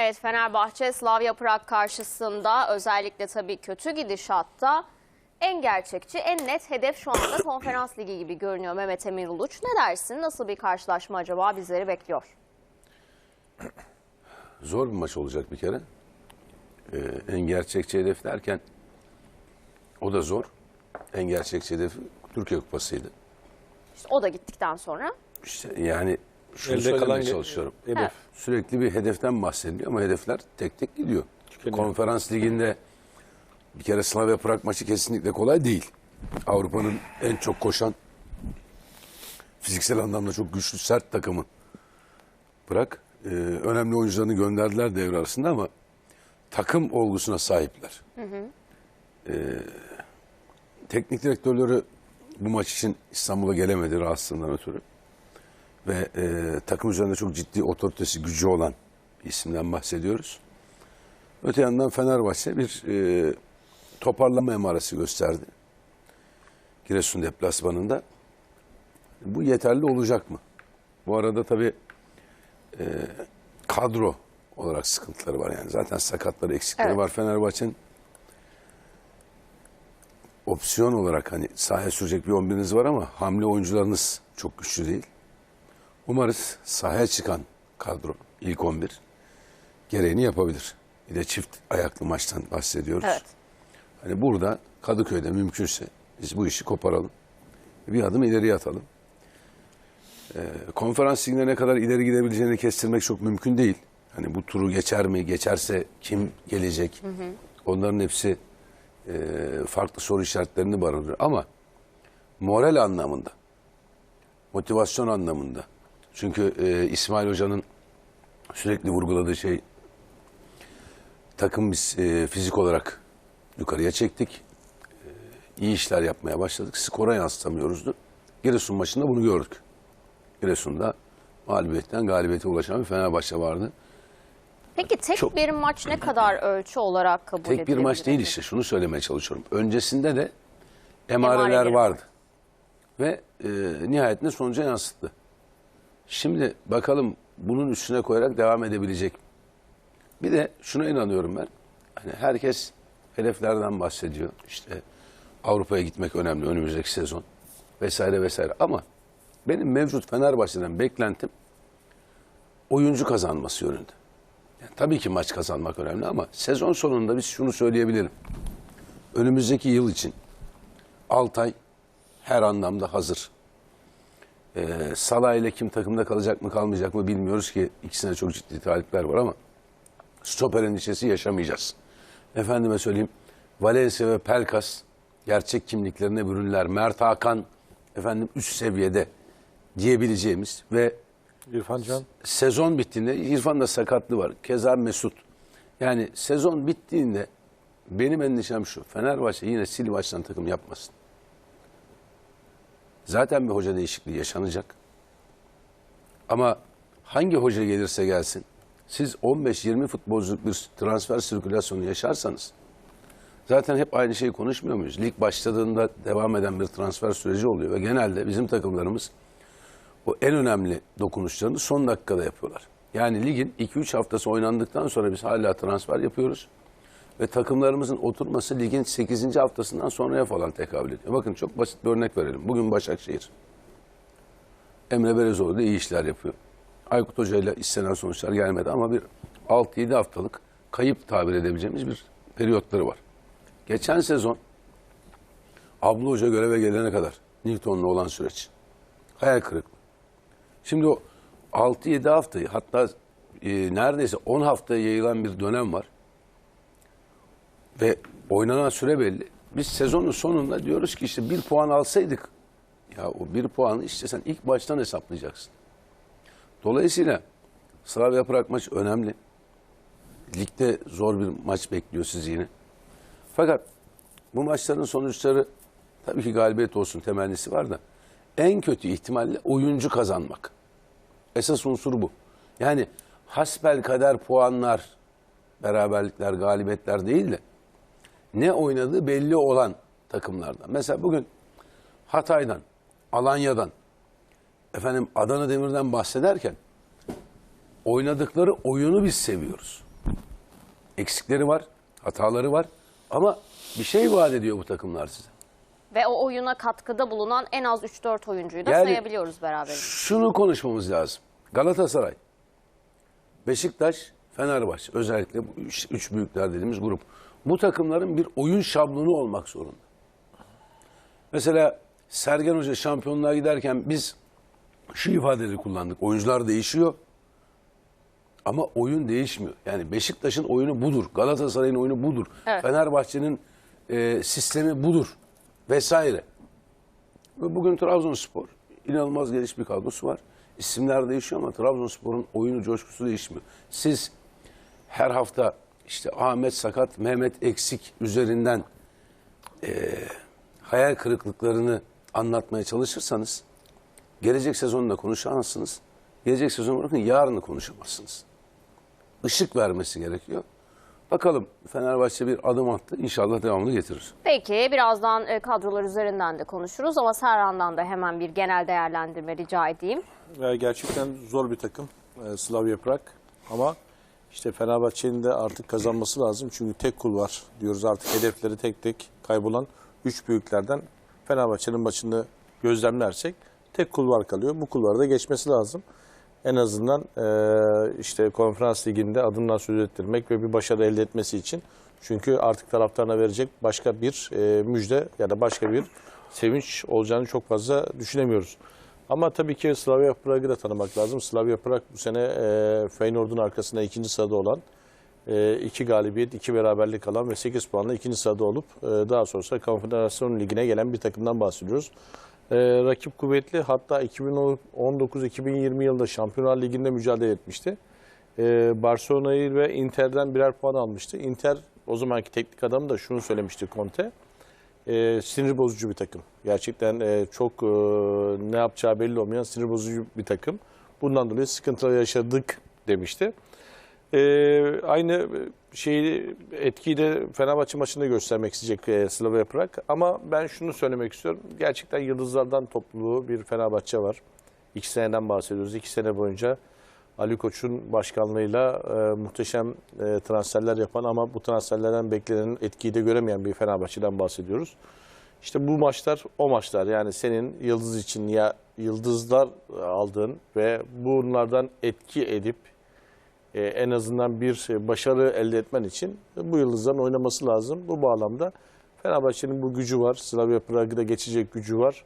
Evet Fenerbahçe Slavia Prag karşısında özellikle tabii kötü gidişatta en gerçekçi, en net hedef şu anda konferans ligi gibi görünüyor Mehmet Emir Uluç. Ne dersin? Nasıl bir karşılaşma acaba bizleri bekliyor? Zor bir maç olacak bir kere. Ee, en gerçekçi hedef derken o da zor. En gerçekçi hedef Türkiye Kupası'ydı. İşte o da gittikten sonra İşte yani şunu Elde söylemeye kalan çalışıyorum. hedef. Evet. Sürekli bir hedeften bahsediliyor ama hedefler tek tek gidiyor. Tükeniyor. Konferans liginde bir kere Slavia Prag maçı kesinlikle kolay değil. Avrupa'nın en çok koşan fiziksel anlamda çok güçlü sert takımı. Prag e, önemli oyuncularını gönderdiler devre arasında ama takım olgusuna sahipler. E, teknik direktörleri bu maç için İstanbul'a gelemedi rahatsızlığından ötürü. Ve e, takım üzerinde çok ciddi otoritesi, gücü olan bir isimden bahsediyoruz. Öte yandan Fenerbahçe bir e, toparlama emaresi gösterdi. Giresun deplasmanında. Bu yeterli olacak mı? Bu arada tabii e, kadro olarak sıkıntıları var yani. Zaten sakatları, eksikleri Evet. var Fenerbahçe'nin. Opsiyon olarak hani sahaya sürecek bir 11'iniz var ama hamle oyuncularınız çok güçlü değil. Umarız sahaya çıkan kadro ilk 11 gereğini yapabilir. Bir de çift ayaklı maçtan bahsediyoruz. Evet. Hani burada Kadıköy'de mümkünse biz bu işi koparalım. Bir adım ileriye atalım. Ee, konferans liginde ne kadar ileri gidebileceğini kestirmek çok mümkün değil. Hani bu turu geçer mi? Geçerse kim gelecek? Onların hepsi e, farklı soru işaretlerini barındırıyor. Ama moral anlamında, motivasyon anlamında. Çünkü e, İsmail Hoca'nın sürekli vurguladığı şey takım biz e, fizik olarak yukarıya çektik. E, iyi işler yapmaya başladık. Skora yansıtamıyoruzdu. Giresun maçında bunu gördük. Giresun'da mağlubiyetten galibiyete ulaşan bir Fenerbahçe vardı. Peki tek Çok- bir maç ne kadar ölçü olarak kabul Tek bir maç değil işte şunu söylemeye çalışıyorum. Öncesinde de emareler Emareleri vardı. Ve e, nihayetinde sonuca yansıttı. Şimdi bakalım bunun üstüne koyarak devam edebilecek? Bir de şuna inanıyorum ben. Hani herkes hedeflerden bahsediyor. İşte Avrupa'ya gitmek önemli önümüzdeki sezon vesaire vesaire. Ama benim mevcut Fenerbahçe'den beklentim oyuncu kazanması yönünde. Yani tabii ki maç kazanmak önemli ama sezon sonunda biz şunu söyleyebilirim. Önümüzdeki yıl için Altay her anlamda hazır. Ee, Salah ile kim takımda kalacak mı kalmayacak mı bilmiyoruz ki ikisine çok ciddi talipler var ama stoper endişesi yaşamayacağız. Efendime söyleyeyim Valencia ve Pelkas gerçek kimliklerine bürünler. Mert Hakan efendim üst seviyede diyebileceğimiz ve İrfan Can. sezon bittiğinde İrfan'da sakatlığı var. Keza Mesut. Yani sezon bittiğinde benim endişem şu. Fenerbahçe yine sil baştan takım yapmasın. Zaten bir hoca değişikliği yaşanacak. Ama hangi hoca gelirse gelsin siz 15-20 futbolculuk bir transfer sirkülasyonu yaşarsanız zaten hep aynı şeyi konuşmuyor muyuz? Lig başladığında devam eden bir transfer süreci oluyor ve genelde bizim takımlarımız o en önemli dokunuşlarını son dakikada yapıyorlar. Yani ligin 2-3 haftası oynandıktan sonra biz hala transfer yapıyoruz. Ve takımlarımızın oturması ligin 8. haftasından sonraya falan tekabül ediyor. Bakın çok basit bir örnek verelim. Bugün Başakşehir. Emre Berezoğlu da iyi işler yapıyor. Aykut Hoca ile istenen sonuçlar gelmedi ama bir 6-7 haftalık kayıp tabir edebileceğimiz bir periyotları var. Geçen sezon Abla Hoca göreve gelene kadar Newton'la olan süreç. Hayal kırıklığı. Şimdi o 6-7 haftayı hatta e, neredeyse 10 haftaya yayılan bir dönem var. Ve oynanan süre belli. Biz sezonun sonunda diyoruz ki işte bir puan alsaydık. Ya o bir puanı işte sen ilk baştan hesaplayacaksın. Dolayısıyla Slavia Prag maç önemli. Ligde zor bir maç bekliyor sizi yine. Fakat bu maçların sonuçları tabii ki galibiyet olsun temennisi var da en kötü ihtimalle oyuncu kazanmak. Esas unsur bu. Yani hasbel kader puanlar, beraberlikler, galibiyetler değil de ne oynadığı belli olan takımlardan. Mesela bugün Hatay'dan, Alanya'dan, efendim Adana Demir'den bahsederken oynadıkları oyunu biz seviyoruz. eksikleri var, hataları var. Ama bir şey vaat ediyor bu takımlar size. Ve o oyuna katkıda bulunan en az 3-4 oyuncuyu da Yani- sayabiliyoruz beraber. Şunu konuşmamız lazım. Galatasaray, Beşiktaş, Fenerbahçe özellikle bu üç, üç büyükler dediğimiz grup. Bu takımların bir oyun şablonu olmak zorunda. Mesela Sergen Hoca şampiyonluğa giderken biz şu ifadeleri kullandık. Oyuncular değişiyor ama oyun değişmiyor. Yani Beşiktaş'ın oyunu budur. Galatasaray'ın oyunu budur. Evet. Fenerbahçe'nin e, sistemi budur. Vesaire. Ve bugün Trabzonspor inanılmaz geniş bir kadrosu var. İsimler değişiyor ama Trabzonspor'un oyunu coşkusu değişmiyor. Siz her hafta işte Ahmet sakat, Mehmet eksik üzerinden eee, hayal kırıklıklarını anlatmaya çalışırsanız gelecek sezonda konuşamazsınız. Gelecek sezon bırakın yarını konuşamazsınız. Işık vermesi gerekiyor. Bakalım Fenerbahçe bir adım attı. İnşallah devamlı getirir. Peki birazdan e, kadrolar üzerinden de konuşuruz ama Serhan'dan da hemen bir genel değerlendirme rica edeyim. Gerçekten zor bir takım e, Slavia Prag ama işte Fenerbahçe'nin de artık kazanması lazım. Çünkü tek kul var diyoruz artık hedefleri tek tek kaybolan 3 büyüklerden Fenerbahçe'nin maçını gözlemlersek tek kulvar kalıyor. Bu kulvarda geçmesi lazım. En azından e, işte konferans liginde adından söz ettirmek ve bir başarı elde etmesi için. Çünkü artık taraftarına verecek başka bir e, müjde ya da başka bir sevinç olacağını çok fazla düşünemiyoruz. Ama tabii ki Slavia Prag'ı da tanımak lazım. Slavia Prag bu sene e, Feyenoord'un arkasında ikinci sırada olan, e, iki galibiyet, iki beraberlik alan ve 8 puanla ikinci sırada olup e, daha sonrasında Konfederasyon Ligi'ne gelen bir takımdan bahsediyoruz. E, rakip kuvvetli hatta 2019-2020 yılında Şampiyonlar Ligi'nde mücadele etmişti. E, Barcelona'yı ve Inter'den birer puan almıştı. Inter o zamanki teknik adamı da şunu söylemişti Conte. E, sinir bozucu bir takım. Gerçekten e, çok e, ne yapacağı belli olmayan sinir bozucu bir takım. Bundan dolayı sıkıntılar yaşadık demişti. E, aynı şeyi etkiyi de Fenerbahçe maçında göstermek isteyecek e, Slavia Prag. Ama ben şunu söylemek istiyorum. Gerçekten yıldızlardan topluluğu bir Fenerbahçe var. İki seneden bahsediyoruz. İki sene boyunca Ali Koç'un başkanlığıyla e, muhteşem e, transferler yapan ama bu transferlerden beklenen etkiyi de göremeyen bir Fenerbahçe'den bahsediyoruz. İşte bu maçlar o maçlar yani senin yıldız için ya yıldızlar aldığın ve bunlardan etki edip e, en azından bir e, başarı elde etmen için bu yıldızların oynaması lazım. Bu bağlamda Fenerbahçe'nin bu gücü var. Slavia Prag'ı da geçecek gücü var.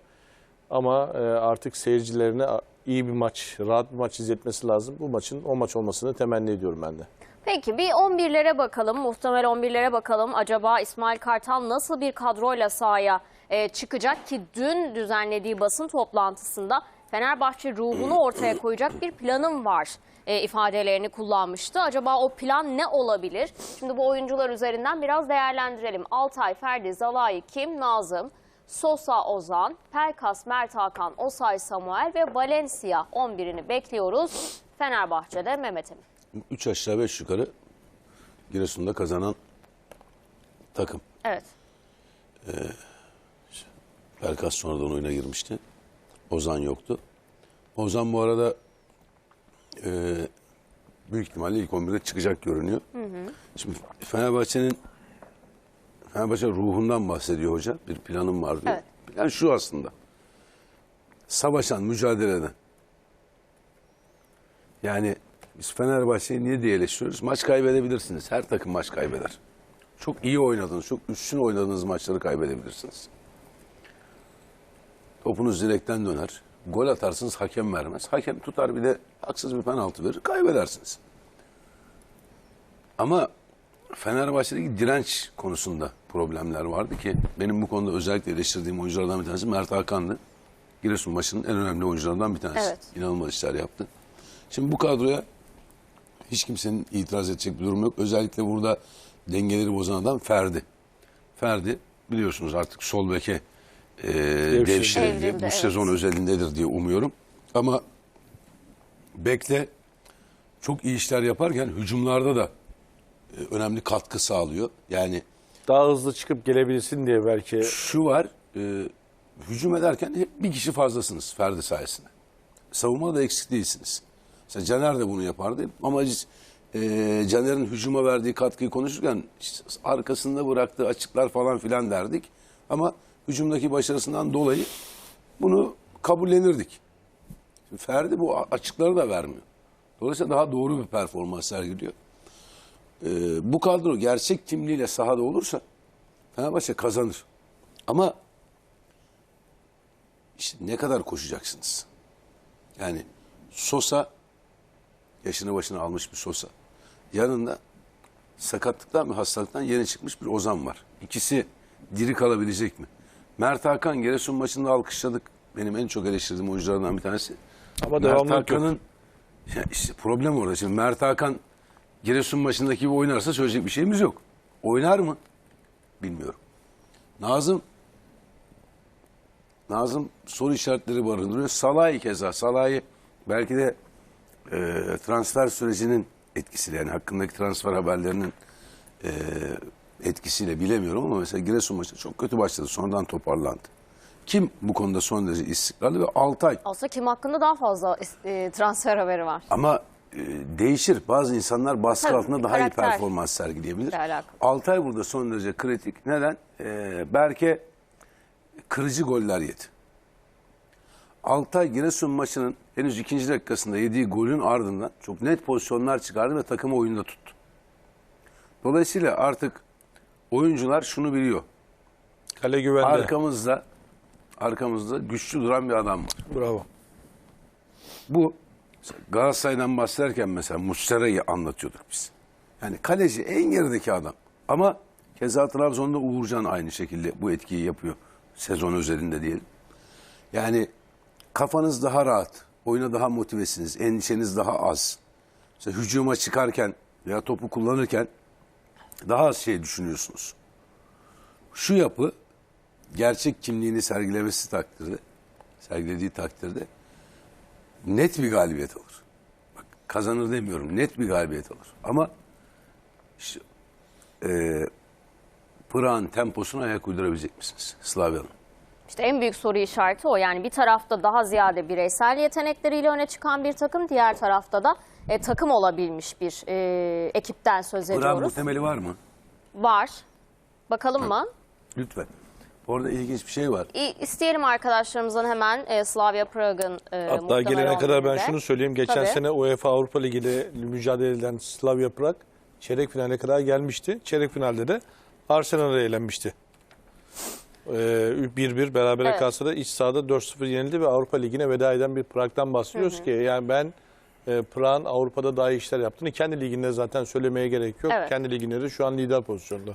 Ama e, artık seyircilerine iyi bir maç, rahat bir maç izletmesi lazım. Bu maçın o maç olmasını temenni ediyorum ben de. Peki bir 11'lere bakalım, muhtemel 11'lere bakalım. Acaba İsmail Kartal nasıl bir kadroyla sahaya e, çıkacak ki dün düzenlediği basın toplantısında Fenerbahçe ruhunu ortaya koyacak bir planım var e, ifadelerini kullanmıştı. Acaba o plan ne olabilir? Şimdi bu oyuncular üzerinden biraz değerlendirelim. Altay, Ferdi, Zalai, Kim, Nazım, Sosa, Ozan, Pelkas, Mert Hakan, Osay, Samuel ve Valencia 11'ini bekliyoruz. Fenerbahçe'de Mehmet Emin. 3 aşağı 5 yukarı Giresun'da kazanan takım. Evet. Pelkas sonradan oyuna girmişti. Ozan yoktu. Ozan bu arada e, büyük ihtimalle ilk 11'de çıkacak görünüyor. Şimdi Fenerbahçe'nin Fenerbahçe ruhundan bahsediyor hoca. Bir planım var diyor. Evet. Plan şu aslında. Savaşan, mücadele eden. Yani biz Fenerbahçe'yi niye diye eleştiriyoruz? Maç kaybedebilirsiniz. Her takım maç kaybeder. Çok iyi oynadığınız, çok üstün oynadığınız maçları kaybedebilirsiniz. Topunuz direkten döner. Gol atarsınız hakem vermez. Hakem tutar bir de haksız bir penaltı verir. Kaybedersiniz. Ama Fenerbahçe'deki direnç konusunda problemler vardı ki benim bu konuda özellikle eleştirdiğim oyunculardan bir tanesi Mert Hakan'dı. Giresun maçının en önemli oyuncularından bir tanesi. Evet. İnanılmaz işler yaptı. Şimdi bu kadroya hiç kimsenin itiraz edecek bir durum yok. Özellikle burada dengeleri bozan adam Ferdi. Ferdi biliyorsunuz artık sol beke e, devşirildi. Evrildi, Bu evet. sezon özelindedir diye umuyorum. Ama bekle çok iyi işler yaparken hücumlarda da önemli katkı sağlıyor. Yani Daha hızlı çıkıp gelebilirsin diye belki şu var, e, hücum ederken hep bir kişi fazlasınız Ferdi sayesinde. Savunmada da eksik değilsiniz. Mesela Caner de bunu yapardı ama e, Caner'in hücuma verdiği katkıyı konuşurken işte arkasında bıraktığı açıklar falan filan derdik. Ama hücumdaki başarısından dolayı bunu kabullenirdik. Şimdi Ferdi bu açıkları da vermiyor. Dolayısıyla daha doğru bir performans sergiliyor. Ee, bu kadro gerçek kimliğiyle sahada olursa Fenerbahçe kazanır. Ama işte ne kadar koşacaksınız? Yani Sosa yaşını başına almış bir Sosa. Yanında sakatlıktan ve hastalıktan yeni çıkmış bir Ozan var. İkisi diri kalabilecek mi? Mert Hakan Giresun maçında alkışladık. Benim en çok eleştirdiğim oyunculardan bir tanesi. Ama Mert. Hakan'ın ya işte problem orada. Şimdi Mert Hakan Giresun maçındaki gibi oynarsa söyleyecek bir şeyimiz yok. Oynar mı? Bilmiyorum. Nazım Nazım soru işaretleri barındırıyor. Salah'ı keza. Salah'ı belki de e, transfer sürecinin etkisiyle yani hakkındaki transfer haberlerinin e, etkisiyle bilemiyorum ama mesela Giresun maçı çok kötü başladı. Sonradan toparlandı. Kim bu konuda son derece istikrarlı ve Altay Aslında kim hakkında daha fazla e, transfer haberi var. ama değişir. Bazı insanlar baskı Tabii, altında daha iyi performans sergileyebilir. Altay burada son derece kritik. Neden? E, Berke kırıcı goller yedi. Altay Giresun maçının henüz ikinci dakikasında yediği golün ardından çok net pozisyonlar çıkardı ve takımı oyunda tuttu. Dolayısıyla artık oyuncular şunu biliyor. Kale güvende. Arkamızda arkamızda güçlü duran bir adam var. Bravo. Bu Galatasaray'dan bahsederken mesela Muslera'yı anlatıyorduk biz. Yani kaleci en gerideki adam. Ama keza Trabzon'da Uğurcan aynı şekilde bu etkiyi yapıyor. Sezon özelinde diyelim. Yani kafanız daha rahat, oyuna daha motivesiniz, endişeniz daha az. Mesela hücuma çıkarken veya topu kullanırken daha az şey düşünüyorsunuz. Şu yapı gerçek kimliğini sergilemesi takdirde, sergilediği takdirde net bir galibiyet olur. Bak, kazanır demiyorum, net bir galibiyet olur. Ama işte, e, Pırak'ın temposuna ayak uydurabilecek misiniz Slavya'nın? İşte en büyük soru işareti o. Yani bir tarafta daha ziyade bireysel yetenekleriyle öne çıkan bir takım, diğer tarafta da e, takım olabilmiş bir e, ekipten söz Pırak'ın ediyoruz. muhtemeli var mı? Var. Bakalım mı? Lütfen. Orada ilginç bir şey var. İ- İsteyelim arkadaşlarımızdan hemen e, Slavia Prag'ın e, Hatta muhtemel gelene kadar ben 11'inde. şunu söyleyeyim. Geçen Tabii. sene UEFA Avrupa Ligi ile mücadele eden Slavia Prag çeyrek finale kadar gelmişti. Çeyrek finalde de Arsenal'e elenmişti. Ee, 1-1 berabere Evet. kalsa da iç sahada 4-0 yenildi ve Avrupa Ligi'ne veda eden bir Prag'dan bahsediyoruz ki yani ben e, Prag'ın Avrupa'da daha iyi işler yaptığını kendi liginde zaten söylemeye gerek yok. Evet. Kendi liginde de şu an lider pozisyonda.